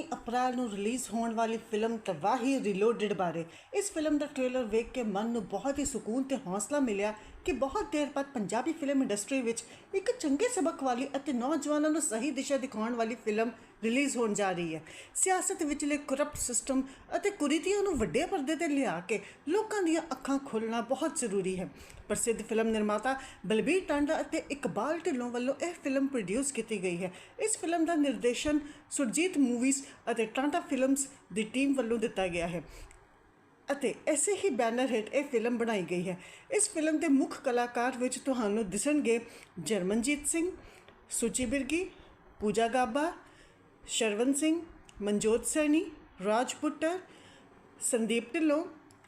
19 ਅਪ੍ਰੈਲ ਨੂੰ ਰਿਲੀਜ਼ ਹੋਣ ਵਾਲੀ ਫਿਲਮ ਤਬਾਹੀ ਰੀਲੋਡਡ ਬਾਰੇ ਇਸ ਫਿਲਮ ਦਾ ਟ੍ਰੇਲਰ ਵੇਖ ਕੇ ਮਨ ਨੂੰ ਬਹੁਤ ਹੀ ਸਕੂਨ ਤੇ ਹੌਸਲਾ ਮਿਲਿਆ ਕਿ ਬਹੁਤ ਦੇਰ ਬਾਅਦ ਪੰਜਾਬੀ ਫਿਲਮ ਇੰਡਸਟਰੀ ਵਿੱਚ ਇੱਕ ਚੰਗੇ ਸਬਕ ਵਾਲੀ ਅਤੇ ਨੌਜਵਾਨਾਂ ਨੂੰ ਸਹੀ ਦਿਸ਼ਾ ਦਿਖਾਉਣ ਵਾਲੀ ਫਿਲਮ ਰਿਲੀਜ਼ ਹੋਣ ਜਾ ਰਹੀ ਹੈ। ਸਿਆਸਤ ਵਿਚਲੇ ਕਰਪਟ ਸਿਸਟਮ ਅਤੇ ਕੁਰੀਤੀਆਂ ਨੂੰ ਵੱਡੇ ਪਰਦੇ ਤੇ ਲਿਆ ਕੇ ਲੋਕਾਂ ਦੀਆਂ ਅੱਖਾਂ ਖੋਲ੍ਹਣਾ ਬਹੁਤ ਜ਼ਰੂਰੀ ਹੈ। ਪ੍ਰਸਿੱਧ ਫਿਲਮ ਨਿਰਮਾਤਾ ਬਲਬੀਰ ਟਾਂਡਾ ਅਤੇ ਇਕਬਾਲ ਢਿੱਲੋਂ ਵੱਲੋਂ ਇਹ ਫਿਲਮ ਪ੍ਰੋਡਿਊਸ ਕੀਤੀ ਗਈ ਹੈ। ਇਸ ਫਿਲਮ ਦਾ ਨਿਰਦੇਸ਼ਨ ਸੁਰਜੀਤ ਮੂਵੀਜ਼ ਅਤੇ ਟਾਂਡਾ ਫਿਲਮਸ ਦੀ ਟੀਮ ਵੱਲੋਂ ਦਿੱਤਾ ਗਿਆ ਹੈ ਅਤੇ ਐਸੇ ਹੀ ਬੈਨਰ ਹੇਠ ਇਹ ਫਿਲਮ ਬਣਾਈ ਗਈ ਹੈ। ਇਸ ਫਿਲਮ ਦੇ ਮੁੱਖ ਕਲਾਕਾਰ ਵਿੱਚ ਤੁਹਾਨੂੰ ਦਿਸਣਗੇ ਜਰਮਨਜੀਤ ਸਿੰਘ, ਸੁਚੀ ਬਿਰਗੀ, ਪੂਜਾ ਗਾਬਾ ਸ਼ਰਵਨ ਸਿੰਘ, ਮਨਜੋਤ ਸੈਣੀ, ਰਾਜ ਪੁੱਟਰ ਸੰਦੀਪ ਢਿੱਲੋਂ,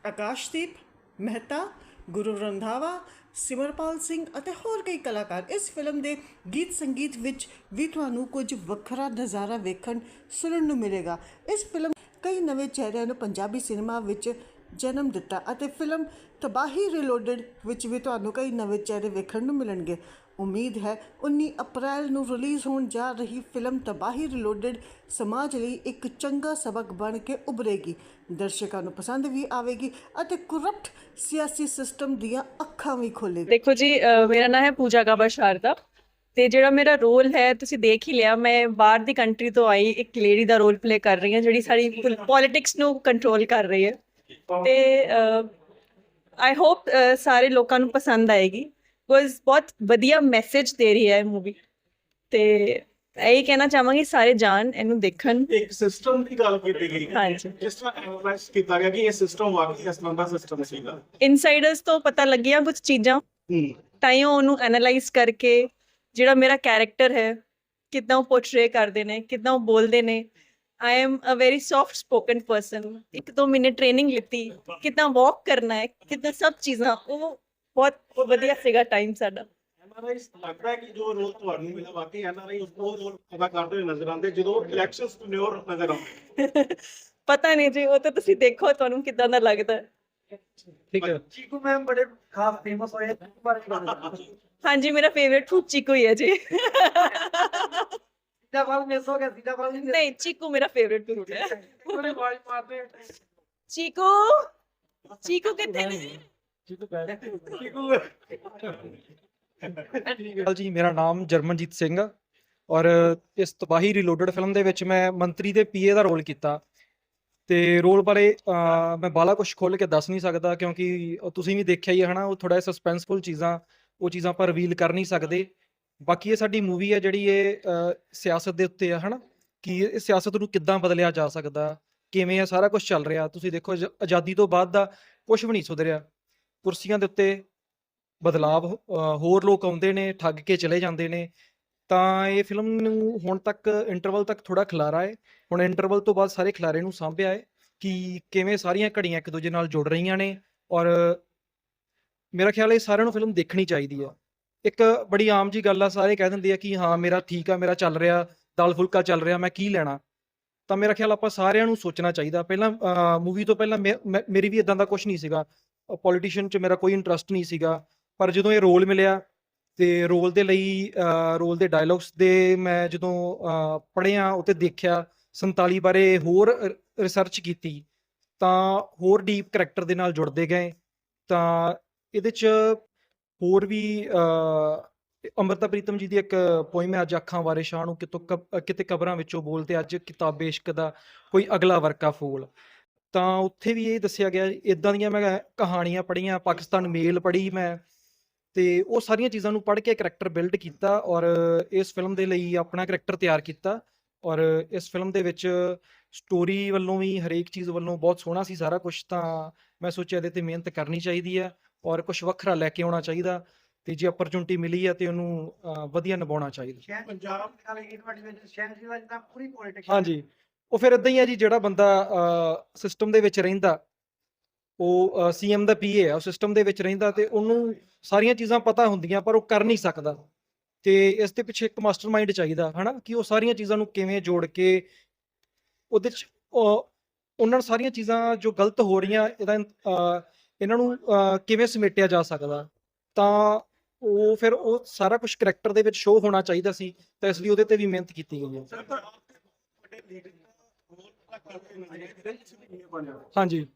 ਆਕਾਸ਼ਦੀਪ ਮਹਿਤਾ, ਗੁਰੂ ਰੰਧਾਵਾ, ਸਿਮਰਪਾਲ ਸਿੰਘ ਅਤੇ ਹੋਰ ਕਈ ਕਲਾਕਾਰ ਇਸ ਫਿਲਮ ਦੇ ਗੀਤ ਸੰਗੀਤ ਵਿੱਚ ਵੀ ਤੁਹਾਨੂੰ ਕੁਝ ਵੱਖਰਾ ਨਜ਼ਾਰਾ ਵੇਖਣ, ਸੁਣਨ ਨੂੰ ਮਿਲੇਗਾ। ਇਸ ਫਿਲਮ ਕਈ ਨਵੇਂ ਚਿਹਰਿਆਂ ਨੂੰ ਪੰਜਾਬੀ ਸਿਨੇਮਾ ਵਿੱਚ ਜਨਮ ਦਿੱਤਾ ਅਤੇ ਫਿਲਮ ਤਬਾਹੀ ਰੀਲੋਡਡ ਵਿੱਚ ਵੀ ਤੁਹਾਨੂੰ ਕਈ ਨਵੇਂ ਚਿਹਰੇ ਵੇਖਣ ਨੂੰ ਮਿਲਣਗੇ। ਉਮੀਦ ਹੈ 19 ਅਪ੍ਰੈਲ ਨੂੰ ਰਿਲੀਜ਼ ਹੋਣ ਜਾ ਰਹੀ ਫਿਲਮ ਤਬਾਹੀ ਰੀਲੋਡਡ ਸਮਾਜ ਲਈ ਇੱਕ ਚੰਗਾ ਸਬਕ ਬਣ ਕੇ ਉਭਰੇਗੀ। ਦਰਸ਼ਕਾਂ ਨੂੰ ਪਸੰਦ ਵੀ ਆਵੇਗੀ ਅਤੇ ਕਰਪਟ ਸਿਆਸੀ ਸਿਸਟਮ ਦੀਆਂ ਅੱਖਾਂ ਵੀ ਖੋਲੇਗੀ ਦੇਖੋ ਜੀ ਮੇਰਾ ਨਾਮ ਹੈ ਪੂਜਾ ਗਾਬਾ ਸ਼ਾਰਦਾ ਤੇ ਜਿਹੜਾ ਮੇਰਾ ਰੋਲ ਹੈ, ਤੁਸੀਂ ਦੇਖ ਹੀ ਲਿਆ, ਮੈਂ ਬਾਹਰ ਦੀ ਕੰਟਰੀ ਤੋਂ ਆਈ, ਇੱਕ ਲੇਡੀ ਦਾ ਰੋਲ ਪਲੇ ਕਰ ਰਹੀ ਹਾਂ, ਜਿਹੜੀ ਸਾਡੀ ਪੋਲਿਟਿਕਸ ਨੂੰ ਕੰਟਰੋਲ ਕਰ ਰਹੀ ਹੈ। ਤੇ ਆਈ ਹੋਪ ਸਾਰੇ ਲੋਕਾਂ ਨੂੰ ਪਸੰਦ ਆਏਗੀ। ਬਿਕੋਜ਼ ਬਹੁਤ ਵਧੀਆ ਮੈਸੇਜ ਦੇ ਰਹੀ ਹੈ ਇਹ ਮੂਵੀ ਤੇ ਇਹ ਕਹਿਣਾ ਚਾਹਾਂਗੀ ਸਾਰੇ ਜਾਣ ਇਹਨੂੰ ਦੇਖਣ। ਇੱਕ ਸਿਸਟਮ ਦੀ ਗੱਲ ਕੀਤੀ ਗਈ। ਹੈ ਹਾਂਜੀ। ਜਿਸ ਤਰ੍ਹਾਂ ਐਨਾਲਾਈਜ਼ ਕੀਤਾ ਗਿਆ ਕਿ ਇਹ ਸਿਸਟਮ ਵਾਕਈ ਤਰ੍ਹਾਂ ਦਾ ਸਿਸਟਮ ਸੀਗਾ। ਇਨਸਾਈਡਰਸ ਤੋਂ ਪਤਾ ਲੱਗੀਆਂ ਕੁਝ ਚੀਜ਼ਾਂ। ਤਾਈਓ ਉਹਨੂੰ ਐਨਾਲਾਈਜ਼ ਕਰਕੇ ਜਿਹੜਾ ਮੇਰਾ ਕੈਰੈਕਟਰ ਹੈ ਕਿਦਾਂ ਉਹ ਪੋਰਟਰੇ ਕਰਦੇ ਨੇ ਕਿਦਾਂ ਉਹ ਬੋਲਦੇ ਨੇ। I am a very soft spoken person ਇੱਕ ਦੋ ਮਹੀਨੇ ਟ੍ਰੇਨਿੰਗ ਲਿੱਤੀ। ਕਿਦਾਂ ਵਾਕ ਕਰਨਾ ਹੈ ਕਿਦਾਂ ਸਭ ਚੀਜ਼ਾਂ ਉਹ ਬਹੁਤ ਵਧੀਆ ਸੀਗਾ ਟਾਈਮ ਸਾਡਾ। ਪਤਾ ਨਹੀਂ ਜੀ ਉਹ ਤਾਂ ਤੁਸੀਂ ਦੇਖੋ ਤੁਹਾਨੂੰ ਕਿਦਾਂ ਦਾ ਲੱਗਦਾ। ਠੀਕ ਹੈ। ਚੀਕੂ ਮੈਮ ਬੜੇ ਖਾਸ ਫੇਮਸ ਹੋਏ ਹਾਂਜੀ ਮੇਰਾ ਫੇਵਰਿਟ ਫੂਡ ਚੀਕੂ ਹੈ ਜੀ। मिस हो गया सीधा बाल नहीं ਨਹੀਂ ਚੀਕੂ ਮੇਰਾ ਫੇਵਰਿਟ ਫੂਡ ਹੈ पूरे बाल मारते ਚੀਕੂ ਚੀਕੂ ਕਿੱਥੇ ਨੇ ਹਾਲ ਜੀ ਮੇਰਾ ਨਾਮ ਜਰਮਨਜੀਤ ਸਿੰਘ ਆ ਔਰ ਇਸ ਤਬਾਹੀ ਰੀਲੋਡਡ ਫਿਲਮ ਦੇ ਵਿੱਚ ਮੈਂ ਮੰਤਰੀ ਦੇ ਪੀਏ ਦਾ ਰੋਲ ਕੀਤਾ ਤੇ ਰੋਲ ਬਾਰੇ ਅਹ, ਮੈਂ ਬਾਲਾ ਕੁਝ ਖੋਲ ਕੇ ਦੱਸ ਨਹੀਂ ਸਕਦਾ ਕਿਉਂਕਿ ਉਹ ਤੁਸੀਂ ਵੀ ਦੇਖਿਆ ਹੀ ਹੈ ਹਨਾ ਉਹ ਥੋੜਾ ਸਸਪੈਂਸਫੁਲ ਚੀਜ਼ਾਂ ਉਹ ਚੀਜ਼ਾਂ ਆਪਾਂ ਰਿਵੀਲ ਕਰ ਨਹੀਂ ਸਕਦੇ ਬਾਕੀ ਇਹ ਸਾਡੀ ਮੂਵੀ ਹੈ ਜਿਹੜੀ ਇਹ ਅਹ, ਸਿਆਸਤ ਦੇ ਉੱਤੇ ਆ ਹਨਾ? ਕਿ ਇਹ ਸਿਆਸਤ ਨੂੰ ਕਿੱਦਾਂ ਬਦਲਿਆ ਜਾ ਸਕਦਾ ਕਿਵੇਂ ਆ ਸਾਰਾ ਕੁਝ ਚੱਲ ਰਿਹਾ? ਤੁਸੀਂ ਦੇਖੋ ਆਜ਼- ਆਜ਼ਾਦੀ ਤੋਂ ਬਾਅਦ ਦਾ ਕੁਝ ਵੀ ਨਹੀਂ ਸੁਧਰਿਆ। ਕੁਰਸੀਆਂ ਦੇ ਉੱਤੇ ਬਦਲਾਵ ਹੋ- ਅਹ ਹੋਰ ਲੋਕ ਆਉਂਦੇ ਨੇ ਠੱਗ ਕੇ ਚਲੇ ਜਾਂਦੇ ਨੇ। ਤਾਂ ਇਹ ਫਿਲਮ ਨੂੰ ਹੁਣ ਤੱਕ ਇੰਟਰਵਲ ਤੱਕ ਥੋੜਾ ਖਿਲਾਰਾ ਹੈ ਹੁਣ ਇੰਟਰਵਲ ਤੋਂ ਬਾਅਦ ਸਾਰੇ ਖਿਲਾਰੇ ਨੂੰ ਸਾਂਭਿਆ ਹੈ ਕਿ ਕਿਵੇਂ ਸਾਰੀਆਂ ਘੜੀਆਂ ਇੱਕ ਦੂਜੇ ਨਾਲ ਜੁੜ ਰਹੀਆਂ ਨੇ ਔਰ ਮੇਰਾ ਖਿਆਲ ਹੈ ਸਾਰਿਆਂ ਨੂੰ ਫਿਲਮ ਦੇਖਣੀ ਚਾਹੀਦੀ ਹੈ ਇੱਕ ਬੜੀ ਆਮ ਜੀ ਗੱਲ ਆ, ਸਾਰੇ ਕਹਿ ਦਿੰਦੇ ਆ ਕਿ ਹਾਂ, ਮੇਰਾ ਠੀਕ ਆ, ਮੇਰਾ ਚੱਲ ਰਿਹਾ, ਦਾਲ ਫੁਲਕਾ ਚੱਲ ਰਿਹਾ, ਮੈਂ ਕੀ ਲੈਣਾ? ਤਾਂ ਮੇਰਾ ਖਿਆਲ ਆਪਾਂ ਸਾਰਿਆਂ ਨੂੰ ਸੋਚਣਾ ਚਾਹੀਦਾ। ਪਹਿਲਾਂ ਮੂਵੀ ਤੋਂ ਪਹਿਲਾਂ ਮੇ- ਮੇਰੀ ਵੀ ਇਦਾਂ ਦਾ ਕੁਝ ਨਹੀਂ ਸੀਗਾ। ਪੋਲੀਟੀਸ਼ੀਅਨ 'ਚ ਮੇਰਾ ਕੋਈ ਇੰਟਰਸਟ ਨਹੀਂ ਸੀਗਾ। ਪਰ ਜਦੋਂ ਇਹ ਰੋਲ ਮਿਲਿਆ ਤੇ ਰੋਲ ਦੇ ਲਈ ਰੋਲ ਦੇ ਡਾਇਲੌਗਸ ਦੇ ਮੈਂ ਜਦੋਂ ਪੜ੍ਹਿਆ ਉਤੇ ਦੇਖਿਆ 47 ਬਾਰੇ ਹੋਰ ਰਿਸਰਚ ਕੀਤੀ, ਤਾਂ ਹੋਰ ਡੀਪ ਕਰੈਕਟਰ ਦੇ ਨਾਲ ਜੁੜਦੇ ਗਏ। ਤਾਂ ਇਹਦੇ 'ਚ ਹੋਰ ਵੀ ਅਹ, ਅੰਮ੍ਰਿਤਾ ਪ੍ਰੀਤਮ ਜੀ ਦੀ ਇੱਕ ਪੋਇਮ ਹੈ ਅੱਜ ਅੱਖਾਂ ਵਾਰੇ ਸ਼ਾਹ ਨੂੰ ਕਿਤੋਂ ਕਬ- ਕਿਤੇ ਕਬਰਾਂ ਵਿੱਚੋਂ ਬੋਲਦੇ ਅੱਜ ਕਿਤਾਬ ਇਸ਼ਕ ਦਾ ਕੋਈ ਅਗਲਾ ਵਰਕਾ ਫੂਲ। ਤਾਂ ਉੱਥੇ ਵੀ ਇਹ ਦੱਸਿਆ ਗਿਆ ਇਦਾਂ ਦੀਆਂ ਮੈਂ ਕਹਾਣੀਆਂ ਪੜ੍ਹੀਆਂ ਪਾਕਿਸਤਾਨ ਮੇਲ ਪੜ੍ਹੀ ਮੈਂ ਤੇ ਉਹ ਸਾਰੀਆਂ ਚੀਜ਼ਾਂ ਨੂੰ ਪੜ੍ਹ ਕੇ ਕਰੈਕਟਰ ਬਿਲਡ ਕੀਤਾ ਔਰ ਇਸ ਫਿਲਮ ਦੇ ਲਈ ਆਪਣਾ ਕਰੈਕਟਰ ਤਿਆਰ ਕੀਤਾ ਔਰ ਇਸ ਫਿਲਮ ਦੇ ਵਿੱਚ ਸਟੋਰੀ ਵੱਲੋਂ ਵੀ ਹਰੇਕ ਚੀਜ਼ ਵੱਲੋਂ ਬਹੁਤ ਸੋਹਣਾ ਸੀ ਸਾਰਾ ਕੁਝ ਤਾਂ ਮੈਂ ਸੋਚਿਆ ਇਹਦੇ ਤੇ ਮਿਹਨਤ ਕਰਨੀ ਚਾਹੀਦੀ ਹੈ। ਔਰ ਕੁਝ ਵੱਖਰਾ ਲੈ ਕੇ ਆਉਣਾ ਚਾਹੀਦਾ ਤੇ ਜੇ ਅਪਰਚੂਨਿਟੀ ਮਿਲੀ ਹੈ ਤੇ ਉਹਨੂੰ ਅਹ, ਵਧੀਆ ਨਿਭਾਉਣਾ ਚਾਹੀਦਾ। ਪੰਜਾਬ ਨਾਲ ਵਿੱਚ ਪੂਰੀ ਪੋਲਿਟਿਕਸ ਹਾਂਜੀ। ਉਹ ਫਿਰ ਇਦਾਂ ਹੀ ਆ ਜੀ ਜਿਹੜਾ ਬੰਦਾ ਸਿਸਟਮ ਦੇ ਵਿੱਚ ਰਹਿੰਦਾ ਉਹ ਸੀਐਮ ਦਾ ਪੀਏ ਆ ਉਹ ਸਿਸਟਮ ਦੇ ਵਿੱਚ ਰਹਿੰਦਾ ਤੇ ਉਹਨੂੰ ਸਾਰੀਆਂ ਚੀਜ਼ਾਂ ਪਤਾ ਹੁੰਦੀਆਂ ਪਰ ਉਹ ਕਰ ਨਹੀਂ ਸਕਦਾ। ਤੇ ਇਸ ਦੇ ਪਿੱਛੇ ਇੱਕ ਮਾਸਟਰਮਾਈਂਡ ਚਾਹੀਦਾ ਹਨਾ? ਕਿ ਉਹ ਸਾਰੀਆਂ ਚੀਜ਼ਾਂ ਨੂੰ ਕਿਵੇਂ ਜੋੜ ਕੇ ਉਹਦੇ ਚ ਉਹ- ਉਹਨਾਂ ਸਾਰੀਆਂ ਚੀਜ਼ਾਂ ਜੋ ਗਲਤ ਹੋ ਰਹੀਆਂ ਇਹਦਾ ਅਹ, ਇਹਨਾਂ ਨੂੰ ਕਿਵੇਂ ਸਮੇਟਿਆ ਜਾ ਸਕਦਾ? ਤਾਂ ਉਹ ਫਿਰ ਉਹ ਸਾਰਾ ਕੁਝ ਕਰੈਕਟਰ ਦੇ ਵਿੱਚ ਸ਼ੋ ਹੋਣਾ ਚਾਹੀਦਾ ਸੀ ਤਾਂ ਇਸ ਲਈ ਉਹਦੇ ਤੇ ਵੀ ਮਿਹਨਤ ਕੀਤੀ ਗਈ ਹੈ। ਸਰ ਵੱਡੇ ਲੀਡਰ ਹਾਂਜੀ।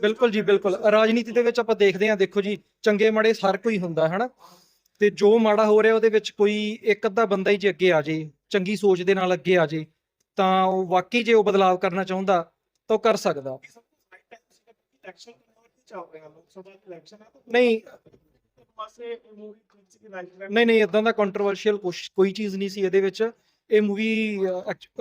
ਬਿਲਕੁਲ ਜੀ ਬਿਲਕੁਲ। ਰਾਜਨੀਤੀ ਦੇ ਵਿੱਚ ਆਪਾਂ ਦੇਖਦੇ ਹਾਂ ਦੇਖੋ ਜੀ ਚੰਗੇ ਮਾੜੇ ਹਰ ਕੋਈ ਹੁੰਦਾ ਹੈ ਨਾ ਤੇ ਜੋ ਮਾੜਾ ਹੋ ਰਿਹਾ ਉਹਦੇ ਵਿੱਚ ਕੋਈ ਇੱਕ ਅੱਧਾ ਬੰਦਾ ਹੀ ਜੇ ਅੱਗੇ ਆ ਜੇ, ਚੰਗੀ ਸੋਚ ਦੇ ਨਾਲ ਅੱਗੇ ਆ ਜੇ, ਤਾਂ ਉਹ ਵਾਕਈ ਜੇ ਉਹ ਬਦਲਾਵ ਕਰਨਾ ਚਾਹੁੰਦਾ, ਤਾਂ ਉਹ ਕਰ ਸਕਦਾ। ਨਹੀਂ ਨਹੀਂ ਨਹੀਂ ਇਦਾਂ ਦਾ ਕੰਟਰੋਵਰਸ਼ੀਅਲ ਕੋਈ ਚੀਜ਼ ਨਹੀਂ ਸੀ ਇਹਦੇ ਵਿੱਚ। ਇਹ ਮੂਵੀ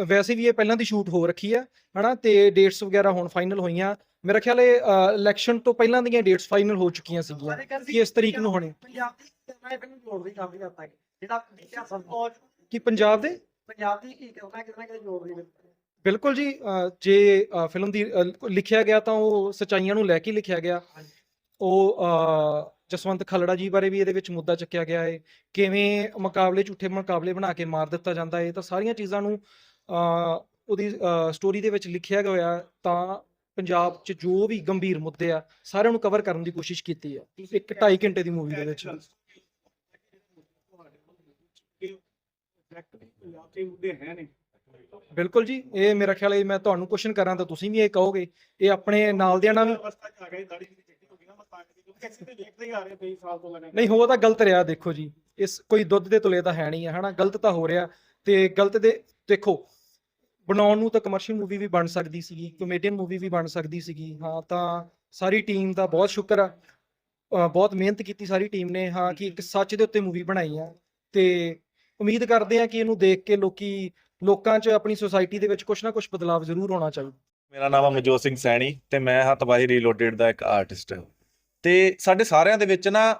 ਵੈਸੇ ਵੀ ਇਹ ਪਹਿਲਾਂ ਦੀ ਸ਼ੂਟ ਹੋ ਰੱਖੀ ਆ ਹਨਾ? ਤੇ ਡੇਟਸ ਵਗੈਰਾ ਹੁਣ ਫਾਈਨਲ ਹੋਈਆਂ। ਮੇਰਾ ਖਿਆਲ ਇਹ ਇਲੈਕਸ਼ਨ ਤੋਂ ਪਹਿਲਾਂ ਦੀਆਂ ਡੇਟਸ ਫਾਈਨਲ ਹੋ ਚੁੱਕੀਆਂ ਸੀਗੀਆਂ ਕਿ ਇਸ ਤਰੀਕ ਨੂੰ ਹੋਣੇ? ਪੰਜਾਬ ਦੀ ਮੈਂ ਫਿਲਮ ਜੋੜਦੀ ਕਾਫੀ ਹੱਦ ਤੱਕ ਜਿਹੜਾ ਇਤਿਹਾਸ ਔਰ ਕਿ ਪੰਜਾਬ ਦੇ? ਪੰਜਾਬ ਦੀ ਕੀ ਕਰਨਾ ਕਿਤੇ ਕਿਤੇ ਜੋੜਦੀ ਹੈ। ਬਿਲਕੁਲ ਜੀ ਜੇ ਫਿਲਮ ਦੀ ਲਿਖਿਆ ਗਿਆ ਤਾਂ ਉਹ ਸਚਾਈਆਂ ਨੂੰ ਲੈ ਕੇ ਲਿਖਿਆ ਗਿਆ। ਉਹ ਜਸਵੰਤ ਖਲੜਾ ਜੀ ਬਾਰੇ ਵੀ ਇਹਦੇ ਵਿੱਚ ਮੁੱਦਾ ਚੱਕਿਆ ਗਿਆ ਹੈ। ਕਿਵੇਂ ਮੁਕਾਬਲੇ ਝੂਠੇ ਮੁਕਾਬਲੇ ਬਣਾ ਕੇ ਮਾਰ ਦਿੱਤਾ ਜਾਂਦਾ ਹੈ ਤਾਂ ਸਾਰੀਆਂ ਚੀਜ਼ਾਂ ਨੂੰ ਉਹਦੀ ਸਟੋਰੀ ਦੇ ਵਿੱਚ ਲਿਖਿਆ ਗਿਆ ਹੋਇਆ ਤਾਂ ਪੰਜਾਬ 'ਚ ਜੋ ਵੀ ਗੰਭੀਰ ਮੁੱਦੇ ਆ ਸਾਰਿਆਂ ਨੂੰ ਕਵਰ ਕਰਨ ਦੀ ਕੋਸ਼ਿਸ਼ ਕੀਤੀ ਹੈ ਇੱਕ 2.5 ਘੰਟੇ ਦੀ ਮੂਵੀ ਦੇ ਵਿੱਚ। ਦੇ ਬਿਲਕੁਲ ਜੀ ਇਹ ਮੇਰਾ ਖਿਆਲ ਹੈ ਮੈਂ ਤੁਹਾਨੂੰ ਕੁਐਸਚਨ ਕਰਾਂ ਤਾਂ ਤੁਸੀਂ ਵੀ ਇਹ ਕਹੋਗੇ। ਇਹ ਆਪਣੇ ਨਾਲ ਦਿਆਂ ਨਾਲ ਵੀ ਅਵਸਥਾ ਚ ਆ ਗਈ ਦਾੜੀ ਦੀ ਚਿੱਟੀ ਹੋ ਗਈ ਨਾ ਮਤਾਂ ਦੀ ਕਿਉਂਕਿ ਅਸੀਂ ਤੇ ਦੇਖਦੇ ਹੀ ਆ ਰਹੇ 23 ਸਾਲ ਤੋਂ ਲਗਾਤਾਰ ਨਹੀਂ ਹੋ ਤਾਂ ਗਲਤ ਰਿਹਾ ਦੇਖੋ ਜੀ। ਇਸ ਕੋਈ ਦੁੱਧ ਦੇ ਤੁਲੇ ਤਾਂ ਹੈ ਨਹੀਂ ਹੈ ਹਨਾ? ਗਲਤ ਤਾਂ ਹੋ ਰਿਹਾ ਤੇ ਗਲਤ ਦੇ ਦੇਖੋ ਬਣਾਉਣ ਨੂੰ ਤਾਂ ਕਮਰਸ਼ੀਅਲ ਮੂਵੀ ਵੀ ਬਣ ਸਕਦੀ ਸੀਗੀ ਕਮੇਡੀਅਨ ਮੂਵੀ ਵੀ ਬਣ ਸਕਦੀ ਸੀਗੀ। ਹਾਂ, ਤਾਂ ਸਾਰੀ ਟੀਮ ਦਾ ਬਹੁਤ ਸ਼ੁਕਰ ਆ। ਅਹ ਬਹੁਤ ਮਿਹਨਤ ਕੀਤੀ ਸਾਰੀ ਟੀਮ ਨੇ, ਹਾਂ, ਕਿ ਇੱਕ ਸੱਚ ਦੇ ਉੱਤੇ ਮੂਵੀ ਬਣਾਈ ਆ। ਤੇ ਉਮੀਦ ਕਰਦੇ ਆ ਕਿ ਇਹਨੂੰ ਦੇਖ ਕੇ ਲੋਕੀ, ਲੋਕਾਂ 'ਚ ਆਪਣੀ ਸੁਸਾਇਟੀ ਦੇ ਵਿੱਚ ਕੁਝ ਨਾ ਕੁਝ ਬਦਲਾਵ ਜ਼ਰੂਰ ਹੋਣਾ ਚਾਹੀਦਾ। ਮੇਰਾ ਨਾਮ ਅਮਰਜੋਤ ਸਿੰਘ ਸੈਣੀ ਤੇ ਮੈਂ ਹਾਂ ਤਬਾਹੀ ਰੀਲੋਡਡ ਦਾ ਇੱਕ ਆਰਟਿਸਟ ਤੇ ਸਾਡੇ ਸਾਰਿਆਂ ਦੇ ਵਿੱਚ ਨਾ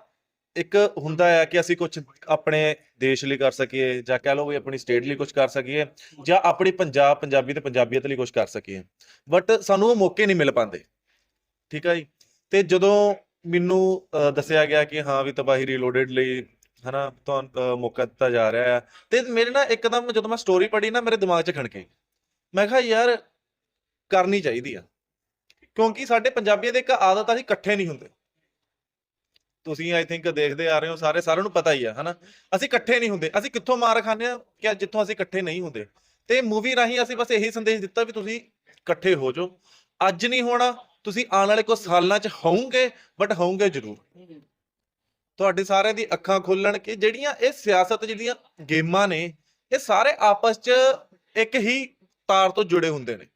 ਇੱਕ ਹੁੰਦਾ ਹੈ ਕਿ ਅਸੀਂ ਕੁਝ ਆਪਣੇ ਦੇਸ਼ ਲਈ ਕਰ ਸਕੀਏ ਜਾਂ ਕਹਿ ਲਓ ਵੀ ਆਪਣੀ ਸਟੇਟ ਲਈ ਕੁਝ ਕਰ ਸਕੀਏ ਜਾਂ ਆਪਣੀ ਪੰਜਾਬ, ਪੰਜਾਬੀ ਤੇ ਪੰਜਾਬੀਅਤ ਲਈ ਕੁਝ ਕਰ ਸਕੀਏ। ਬਟ ਸਾਨੂੰ ਉਹ ਮੌਕੇ ਨਹੀਂ ਮਿਲ ਪਾਉਂਦੇ। ਠੀਕ ਹੈ ਜੀ? ਤੇ ਜਦੋਂ ਮੈਨੂੰ ਦੱਸਿਆ ਗਿਆ ਕਿ ਹਾਂ ਵੀ ਤਬਾਹੀ ਰੀਲੋਡਡ ਲਈ, ਹਨਾ, ਤੁਹਾਨੂੰ ਮੌਕਾ ਦਿੱਤਾ ਜਾ ਰਿਹਾ ਹੈ ਤੇ ਮੇਰੇ ਨਾ ਇੱਕਦਮ ਜਦੋਂ ਮੈਂ ਸਟੋਰੀ ਪੜ੍ਹੀ ਨਾ, ਮੇਰੇ ਦਿਮਾਗ 'ਚ ਖਣਕੇ। ਮੈਂ ਕਿਹਾ, ਯਾਰ, ਕਰਨੀ ਚਾਹੀਦੀ ਆ। ਕਿਉਂਕਿ ਸਾਡੇ ਪੰਜਾਬੀਆਂ ਦੀ ਇੱਕ ਆਦਤ ਆ, ਅਸੀਂ ਇਕੱਠੇ ਨਹੀਂ ਹੁੰਦੇ। ਤੁਸੀਂ ਆਈ ਥਿੰਕ ਦੇਖਦੇ ਆ ਰਹੇ ਹੋ, ਸਾਰੇ, ਸਾਰਿਆਂ ਨੂੰ ਪਤਾ ਹੀ ਆ, ਹਨਾ? ਅਸੀਂ ਇਕੱਠੇ ਨਹੀਂ ਹੁੰਦੇ। ਅਸੀਂ ਕਿੱਥੋਂ ਮਾਰ ਖਾਂਦੇ ਆ ਕਿ ਜਿੱਥੋਂ ਅਸੀਂ ਇਕੱਠੇ ਨਹੀਂ ਹੁੰਦੇ? ਤੇ ਮੂਵੀ ਰਾਹੀਂ ਅਸੀਂ ਬਸ ਇਹੀ ਸੰਦੇਸ਼ ਦਿੱਤਾ ਵੀ ਤੁਸੀਂ ਇਕੱਠੇ ਹੋ ਜਾਓ। ਅੱਜ ਨਹੀਂ ਹੋਣਾ, ਤੁਸੀਂ ਆਉਣ ਵਾਲੇ ਕੁਝ ਸਾਲਾਂ 'ਚ ਹੋਵੋਗੇ ਬਟ ਹੋਵੋਗੇ ਜ਼ਰੂਰ। ਤੁਹਾਡੇ ਸਾਰਿਆਂ ਦੀ ਅੱਖਾਂ ਖੋਲਣ ਕਿ ਜਿਹੜੀਆਂ ਇਹ ਸਿਆਸਤ ਜਿਹੜੀਆਂ ਗੇਮਾਂ ਨੇ, ਇਹ ਸਾਰੇ ਆਪਸ 'ਚ ਇੱਕ ਹੀ ਤਾਰ ਤੋਂ ਜੁੜੇ ਹੁੰਦੇ ਨੇ।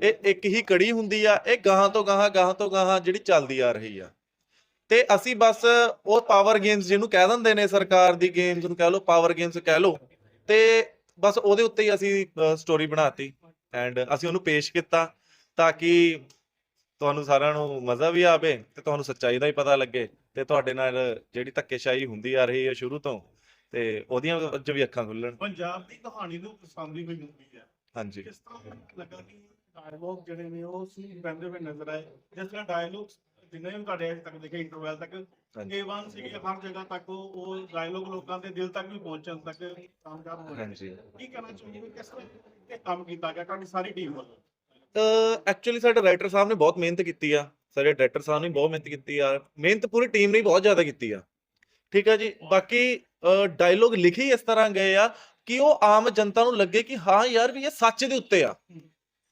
ਇਹ ਇੱਕ ਹੀ ਕੜੀ ਹੁੰਦੀ ਆ, ਇਹ ਗਾਹਾਂ ਤੋਂ ਗਾਹਾਂ ਗਾਹਾਂ ਤੋਂ ਗਾਹਾਂ ਜਿਹੜੀ ਚੱਲਦੀ ਆ ਰਹੀ ਆ। ਤੇ ਅਸੀਂ ਬਸ ਉਹ ਪਾਵਰ ਗੇਮਸ ਜਿਹਨੂੰ ਕਹਿ ਦਿੰਦੇ ਨੇ ਸਰਕਾਰ ਦੀ ਗੇਮਸ ਨੂੰ ਕਹਿ ਲਓ ਪਾਵਰ ਗੇਮਸ ਕਹਿ ਲਓ ਤੇ ਬਸ ਉਹਦੇ ਉੱਤੇ ਹੀ ਅਸੀਂ ਸਟੋਰੀ ਬਣਾਤੀ ਐਂਡ ਅਸੀਂ ਉਹਨੂੰ ਪੇਸ਼ ਕੀਤਾ ਤਾਂ ਕਿ ਤੁਹਾਨੂੰ ਸਾਰਿਆਂ ਨੂੰ ਮਜ਼ਾ ਵੀ ਆਵੇ ਤੇ ਤੁਹਾਨੂੰ ਸੱਚਾਈ ਦਾ ਹੀ ਪਤਾ ਲੱਗੇ ਤੇ ਤੁਹਾਡੇ ਨਾਲ ਜਿਹੜੀ ਧੱਕੇਸ਼ਾਹੀ ਹੁੰਦੀ ਆ ਰਹੀ ਹੈ ਸ਼ੁਰੂ ਤੋਂ ਤੇ ਉਹਦੀਆਂ ਅੱਜ ਵੀ ਅੱਖਾਂ ਖੁੱਲਣ। ਪੰਜਾਬ ਦੀ ਕਹਾਣੀ ਨੂੰ ਪਸੰਦੀ ਹੋਈ ਮੂਵੀ ਹੈ। ਹਾਂਜੀ। ਕਿਸ ਤਰ੍ਹਾਂ ਲੱਗਾ ਕਿ ਡਾਇਲੋਗ ਜਿਹੜੇ ਨੇ ਉਹ ਸੀ ਬੰਦੇ ਹੋਏ ਨਜ਼ਰ ਆਏ ਜਿਸ ਤਰ੍ਹਾਂ ਡਾਇਲੋਗ ਜਿੰਨੇ ਵੀ ਤੁਹਾਡੇ ਅੱਜ ਤੱਕ ਦੇਖੇ ਇੰਟਰਵੈਲ ਤੱਕ ਹਾਂਜੀ। A1 ਸੀਗੇ ਹਰ ਜਗ੍ਹਾ ਤੱਕ ਉਹ ਉਹ ਡਾਇਲੋਗ ਲੋਕਾਂ ਦੇ ਦਿਲ ਤੱਕ ਵੀ ਪਹੁੰਚਣ ਤੱਕ ਕਾਮਯਾਬ ਹੋ ਹਾਂਜੀ। ਕੀ ਕਹਿਣਾ ਚਾਹੁੰਦੇ ਕਿਸ ਤਰ੍ਹਾਂ ਇਹ ਕੰਮ ਕੀਤਾ ਗਿਆ ਤੁਹਾਡੀ ਸਾਰੀ ਟੀਮ ਵੱਲੋਂ? ਐਕਚੁਅਲੀ ਸਾਡੇ ਰਾਈਟਰ ਸਾਹਿਬ ਨੇ ਬਹੁਤ ਮਿਹਨਤ ਕੀਤੀ ਆ ਸਾਡੇ ਡਾਇਰੈਕਟਰ ਸਾਹਿਬ ਨੇ ਬਹੁਤ ਮਿਹਨਤ ਕੀਤੀ ਆ ਮਿਹਨਤ ਪੂਰੀ ਟੀਮ ਨੇ ਬਹੁਤ ਜ਼ਿਆਦਾ ਕੀਤੀ ਆ। ਠੀਕ ਆ ਜੀ? ਬਾਕੀ ਡਾਇਲੋਗ ਲਿਖੇ ਇਸ ਤਰ੍ਹਾਂ ਗਏ ਆ ਕਿ ਉਹ ਆਮ ਜਨਤਾ ਨੂੰ ਲੱਗੇ ਕਿ ਹਾਂ ਯਾਰ ਵੀ ਇਹ ਸੱਚ ਦੇ ਉੱਤੇ ਆ।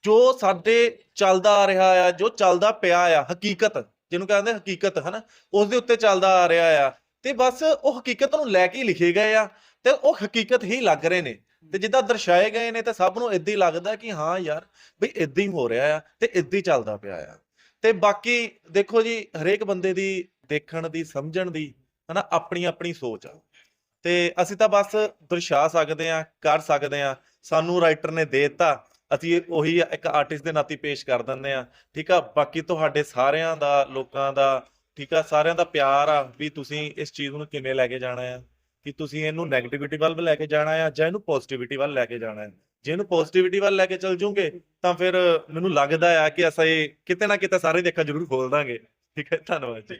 ਜੋ ਸਾਡੇ ਚੱਲਦਾ ਆ ਰਿਹਾ ਆ ਜੋ ਚੱਲਦਾ ਪਿਆ ਆ ਹਕੀਕਤ। ਜਿਹਨੂੰ ਕਹਿੰਦੇ ਹਕੀਕਤ, ਹਨਾ? ਉਸ ਦੇ ਉੱਤੇ ਚੱਲਦਾ ਆ ਰਿਹਾ ਆ। ਤੇ ਬਸ ਉਹ ਹਕੀਕਤ ਨੂੰ ਲੈ ਕੇ ਹੀ ਲਿਖੇ ਗਏ ਆ ਤੇ ਉਹ ਹਕੀਕਤ ਹੀ ਲੱਗ ਰਹੇ ਨੇ। ਤੇ ਜਿੱਦਾਂ ਦਰਸਾਏ ਗਏ ਨੇ ਤੇ ਸਭ ਨੂੰ ਇਦਾਂ ਹੀ ਲੱਗਦਾ ਕਿ ਹਾਂ ਯਾਰ, ਬਈ ਇਦਾਂ ਹੀ ਹੋ ਰਿਹਾ ਆ ਤੇ ਇਦਾਂ ਹੀ ਚੱਲਦਾ ਪਿਆ ਆ। ਤੇ ਬਾਕੀ ਦੇਖੋ ਜੀ, ਹਰੇਕ ਬੰਦੇ ਦੀ ਦੇਖਣ ਦੀ, ਸਮਝਣ ਦੀ, ਹਨਾ, ਆਪਣੀ ਆਪਣੀ ਸੋਚ ਆ। ਤੇ ਅਸੀਂ ਤਾਂ ਬਸ ਦਰਸਾ ਸਕਦੇ ਆ, ਕਰ ਸਕਦੇ ਆ। ਸਾਨੂੰ ਰਾਈਟਰ ਨੇ ਦੇ ਦਿੱਤਾ। ਅਸੀਂ ਉਹੀ ਇੱਕ ਆਰਟਿਸਟ ਦੇ ਨਾਤੇ ਪੇਸ਼ ਕਰ ਦਿੰਦੇ ਆ ਠੀਕ ਆ? ਬਾਕੀ ਤੁਹਾਡੇ ਸਾਰਿਆਂ ਦਾ, ਲੋਕਾਂ ਦਾ, ਠੀਕ ਆ? ਸਾਰਿਆਂ ਦਾ ਪਿਆਰ ਆ ਵੀ ਤੁਸੀਂ ਇਸ ਚੀਜ਼ ਨੂੰ ਕਿਵੇਂ ਲੈ ਕੇ ਜਾਣਾ ਆ? ਕਿ ਤੁਸੀਂ ਇਹਨੂੰ 네ਗੇਟਿਵਿਟੀ ਵੱਲ ਲੈ ਕੇ ਜਾਣਾ ਆ ਜਾਂ ਇਹਨੂੰ ਪੋਜ਼ਿਟਿਵਿਟੀ ਵੱਲ ਲੈ ਕੇ ਜਾਣਾ ਹੈ ਜੇ ਇਹਨੂੰ ਪੋਜ਼ਿਟਿਵਿਟੀ ਵੱਲ ਲੈ ਕੇ ਚੱਲ ਜੂਗੇ ਤਾਂ ਫਿਰ ਮੈਨੂੰ ਲੱਗਦਾ ਆ ਕਿ ਅਸੀਂ ਕਿਤੇ ਨਾ ਕਿਤੇ ਸਾਰੇ ਦੇਖਾ ਜ਼ਰੂਰ ਖੋਲ ਦਾਂਗੇ। ਠੀਕ ਹੈ? ਧੰਨਵਾਦ ਜੀ।